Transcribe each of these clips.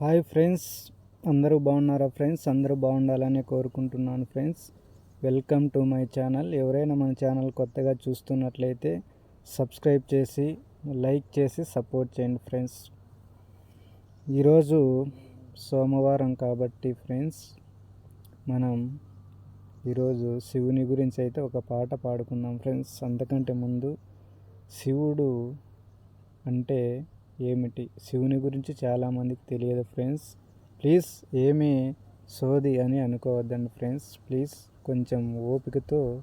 Hi friends అందరూ బాగున్నారా friends? అందరూ బాగుండాలని కోరుకుంటున్నాను friends. Welcome to my channel. ఎవరైనా మన ఛానల్ కొత్తగా చూస్తున్నట్లయితే సబ్స్క్రైబ్ చేసి లైక్ చేసి సపోర్ట్ చేయండి ఫ్రెండ్స్. ఈరోజు సోమవారం కాబట్టి ఫ్రెండ్స్ మనం ఈరోజు శివుని గురించి అయితే ఒక పాట పాడుకుందాం ఫ్రెండ్స్. అంతకంటే ముందు శివుడు అంటే ఏమిటి? శివుని గురించి చాలామందికి తెలియదు ఫ్రెండ్స్. ప్లీజ్ ఏమీ సోది అని అనుకోవద్దండి ఫ్రెండ్స్. ప్లీజ్ కొంచెం ఓపికతో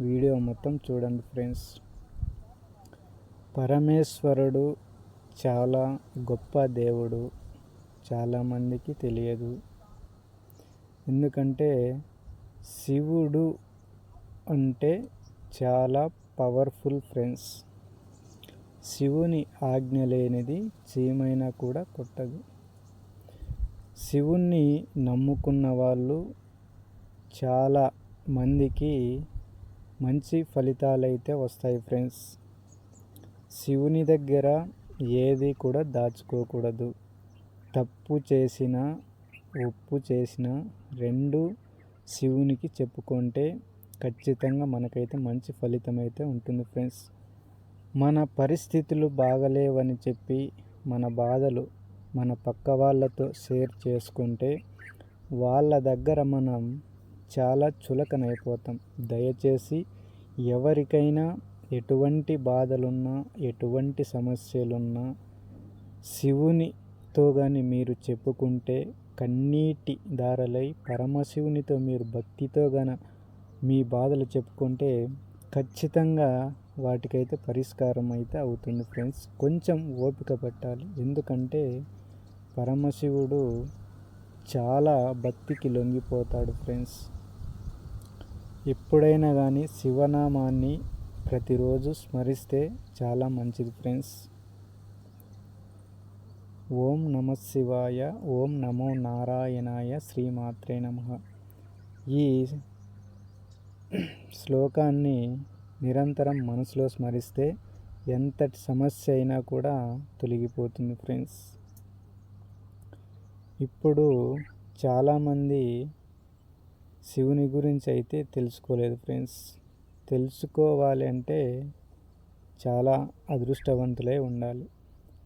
వీడియో మొత్తం చూడండి ఫ్రెండ్స్. పరమేశ్వరుడు చాలా గొప్ప దేవుడు. చాలామందికి తెలియదు. ఎందుకంటే శివుడు అంటే చాలా పవర్ఫుల్ ఫ్రెండ్స్. శివుని ఆజ్ఞ లేనిది చీమైనా కూడా కొట్టదు. శివుణ్ణి నమ్ముకున్న వాళ్ళు చాలా మందికి మంచి ఫలితాలైతే వస్తాయి ఫ్రెండ్స్. శివుని దగ్గర ఏది కూడా దాచుకోకూడదు. తప్పు చేసిన ఒప్పు చేసిన రెండు శివునికి చెప్పుకుంటే ఖచ్చితంగా మనకైతే మంచి ఫలితం అయితే ఉంటుంది ఫ్రెండ్స్. మన పరిస్థితులు బాగలేవని చెప్పి మన బాధలు మన పక్క వాళ్ళతో షేర్ చేసుకుంటే వాళ్ళ దగ్గర మనం చాలా చులకనైపోతాం. దయచేసి ఎవరికైనా ఎటువంటి బాధలున్నా ఎటువంటి సమస్యలున్నా శివునితో కానీ మీరు చెప్పుకుంటే కన్నీటి దారలై పరమశివునితో మీరు భక్తితో గన మీ బాధలు చెప్పుకుంటే ఖచ్చితంగా వాటికైతే పరిష్కారం అయితే అవుతుంది ఫ్రెండ్స్. కొంచెం ఓపిక పట్టాలి. ఎందుకంటే పరమశివుడు చాలా భక్తికి లొంగిపోతాడు ఫ్రెండ్స్. ఎప్పుడైనా కానీ శివనామాన్ని ప్రతిరోజు స్మరిస్తే చాలా మంచిది ఫ్రెండ్స్. ఓం నమ శివాయ ఓం నమో నారాయణాయ శ్రీమాత్రే నమ. ఈ శ్లోకాన్ని నిరంతరం మనసులో స్మరిస్తే ఎంతటి సమస్య అయినా కూడా తొలగిపోతుంది ఫ్రెండ్స్. ఇప్పుడు చాలామంది శివుని గురించి అయితే తెలుసుకోలేదు ఫ్రెండ్స్. తెలుసుకోవాలి అంటే చాలా అదృష్టవంతులై ఉండాలి.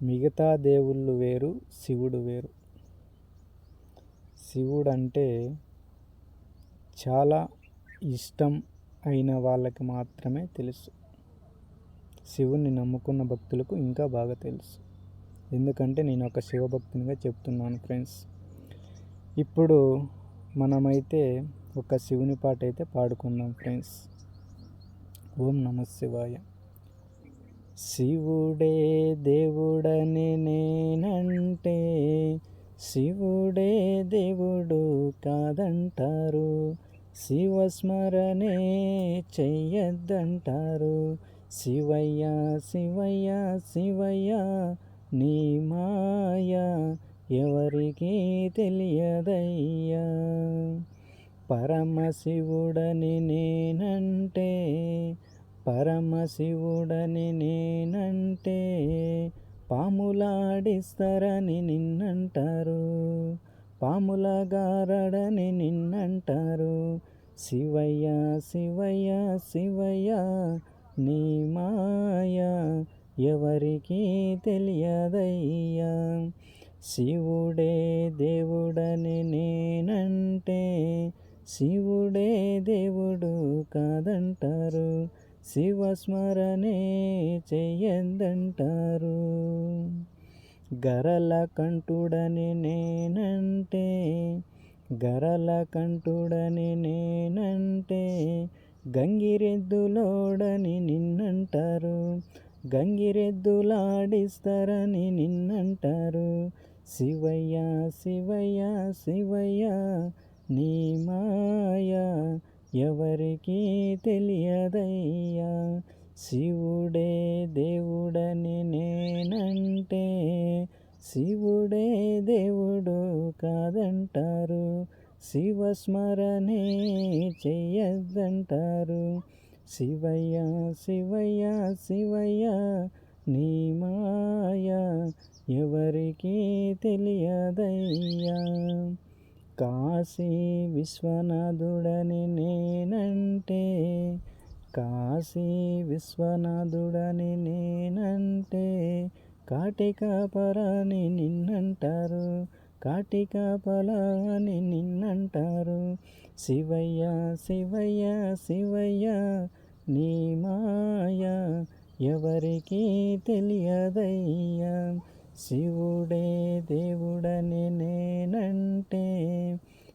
మిగతా దేవుళ్ళు వేరు శివుడు వేరు. శివుడు అంటే చాలా ఇష్టం అయిన వాళ్ళకి మాత్రమే తెలుసు. శివుణ్ణి నమ్ముకున్న భక్తులకు ఇంకా బాగా తెలుసు. ఎందుకంటే నేను ఒక శివభక్తునిగా చెప్తున్నాను ఫ్రెండ్స్. ఇప్పుడు మనమైతే ఒక శివుని పాట అయితే పాడుకుందాం ఫ్రెండ్స్. ఓం నమ శివాయ. శివుడే దేవుడని నేనంటే శివుడే దేవుడు కాదంటారు. శివస్మరణే చెయ్యద్దంటారు. శివయ్య శివయ్య శివయ్య నీ మాయ ఎవరికి తెలియదయ్యా. పరమశివుడని నేనంటే పరమశివుడని నేనంటే పాములాడిస్తారని నిన్నంటారు. పాముల గారడని నిన్నంటారు. శివయ్య శివయ్య శివయ్య నీ మాయ ఎవరికి తెలియదయ్యా. శివుడే దేవుడని నేనంటే శివుడే దేవుడు కాదంటారు. శివస్మరణే చెయ్యందంటారు. గరల కంటుడని నేనంటే గరల కంటుడని నేనంటే గంగిరెద్దులోడని నిన్నంటారు. గంగిరెద్దులాడిస్తారని నిన్నంటారు. శివయ్య శివయ్య శివయ్య నీ మాయ ఎవరికి తెలియదయ్యా. శివుడే దేవుడని నేనంటే శివుడే దేవుడు కాదంటారు. శివస్మరణే చెయ్యద్దంటారు. శివయ్య శివయ్య శివయ్య నీ మాయ ఎవరికి తెలియదయ్యా. కాశీ విశ్వనాథుడని నేనంటే కాశీ విశ్వనాథుడని నే కాటికాపరాని నిన్నంటారు కాటికాపలాని నిన్నంటారు. శివయ్య శివయ్య శివయ్య నీ మాయ ఎవరికి తెలియదయ్యా. శివుడే దేవుడని నేనంటే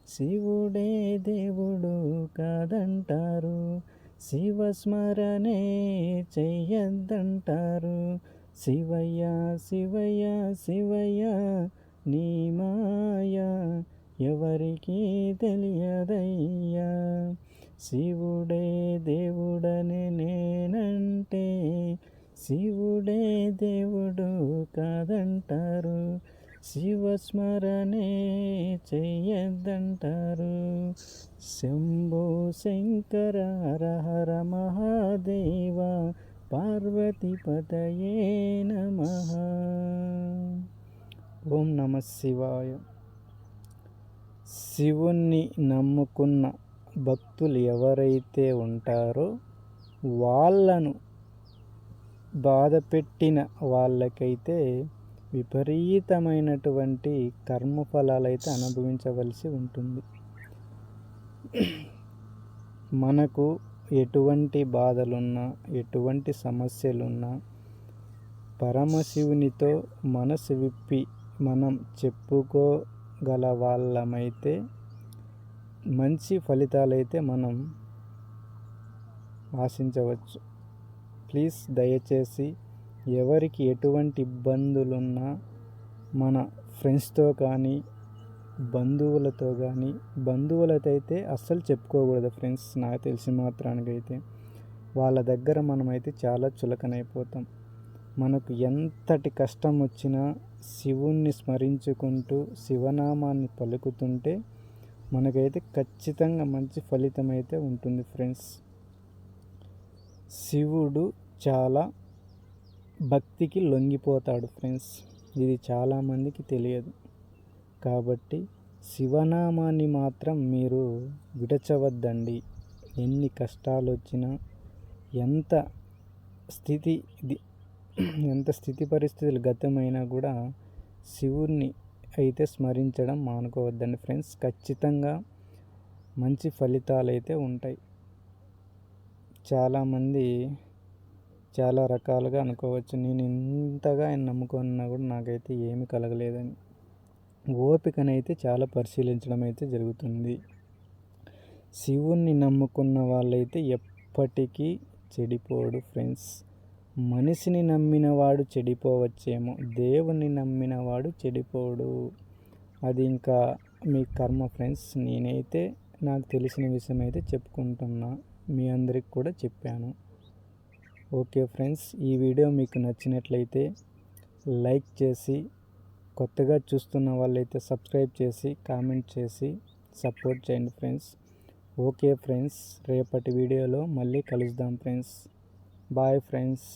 శివుడే దేవుడు కాదంటారు. శివస్మరణే చెయ్యద్దంటారు. శివయ్య శివయ్య శివయ్య నీ మాయ ఎవరికి తెలియదయ్యా. శివుడే దేవుడని నేనంటే శివుడే దేవుడు కాదంటారు. శివస్మరణే చెయ్యద్దంటారు. శంభో శంకర హర హర మహాదేవ పార్వతీపతయే నమ. ఓం నమ శివాయ. శివుణ్ణి నమ్ముకున్న భక్తులు ఎవరైతే ఉంటారో వాళ్ళను బాధ పెట్టిన వాళ్ళకైతే విపరీతమైనటువంటి కర్మఫలాలైతే అనుభవించవలసి ఉంటుంది. మనకు ఎటువంటి బాధలున్నా ఎటువంటి సమస్యలున్నా పరమశివునితో మనసు విప్పి మనం చెప్పుకోగల వాళ్ళమైతే మంచి ఫలితాలైతే మనం ఆశించవచ్చు. ప్లీజ్ దయచేసి ఎవరికి ఎటువంటి ఇబ్బందులున్నా మన ఫ్రెండ్స్తో కానీ బంధువులతో కానీ బంధువులతో అయితే అస్సలు చెప్పుకోకూడదు ఫ్రెండ్స్ నాకు తెలిసి మాత్రానికైతే. వాళ్ళ దగ్గర మనమైతే చాలా చులకనైపోతాం. మనకు ఎంతటి కష్టం వచ్చినా శివుణ్ణి స్మరించుకుంటూ శివనామాన్ని పలుకుతుంటే మనకైతే ఖచ్చితంగా మంచి ఫలితం అయితే ఉంటుంది ఫ్రెండ్స్. శివుడు చాలా భక్తికి లొంగిపోతాడు ఫ్రెండ్స్. ఇది చాలామందికి తెలియదు. కాబట్టి శివనామాన్ని మాత్రం మీరు విడచవద్దండి. ఎన్ని కష్టాలు వచ్చినా ఎంత స్థితి ఎంత స్థితి పరిస్థితులు గతమైనా కూడా శివుణ్ణి అయితే స్మరించడం మానుకోవద్దండి ఫ్రెండ్స్. ఖచ్చితంగా మంచి ఫలితాలు అయితే ఉంటాయి. చాలామంది చాలా రకాలుగా అనుకోవచ్చు. నేను ఇంతగా ఆయన నమ్ముకున్నా కూడా నాకైతే ఏమి కలగలేదని. ఓపికనైతే చాలా పరిశీలించడం అయితే జరుగుతుంది. శివుణ్ణి నమ్ముకున్న వాళ్ళైతే ఎప్పటికీ చెడిపోడు ఫ్రెండ్స్. మనిషిని నమ్మినవాడు చెడిపోవచ్చేమో దేవుణ్ణి నమ్మినవాడు చెడిపోడు. అది ఇంకా మీ కర్మ ఫ్రెండ్స్. నేనైతే నాకు తెలిసిన విషయం అయితే చెప్పుకుంటున్నా. మీ అందరికి కూడా చెప్పాను. ఓకే ఫ్రెండ్స్ ఈ వీడియో మీకు నచ్చినట్లయితే లైక్ చేసి కొత్తగా చూస్తున్న వాళ్ళైతే సబ్స్క్రైబ్ చేసి కామెంట్ చేసి సపోర్ట్ చేయండి ఫ్రెండ్స్. ఓకే ఫ్రెండ్స్ రేపటి వీడియోలో మళ్ళీ కలుద్దాం ఫ్రెండ్స్. Bye friends.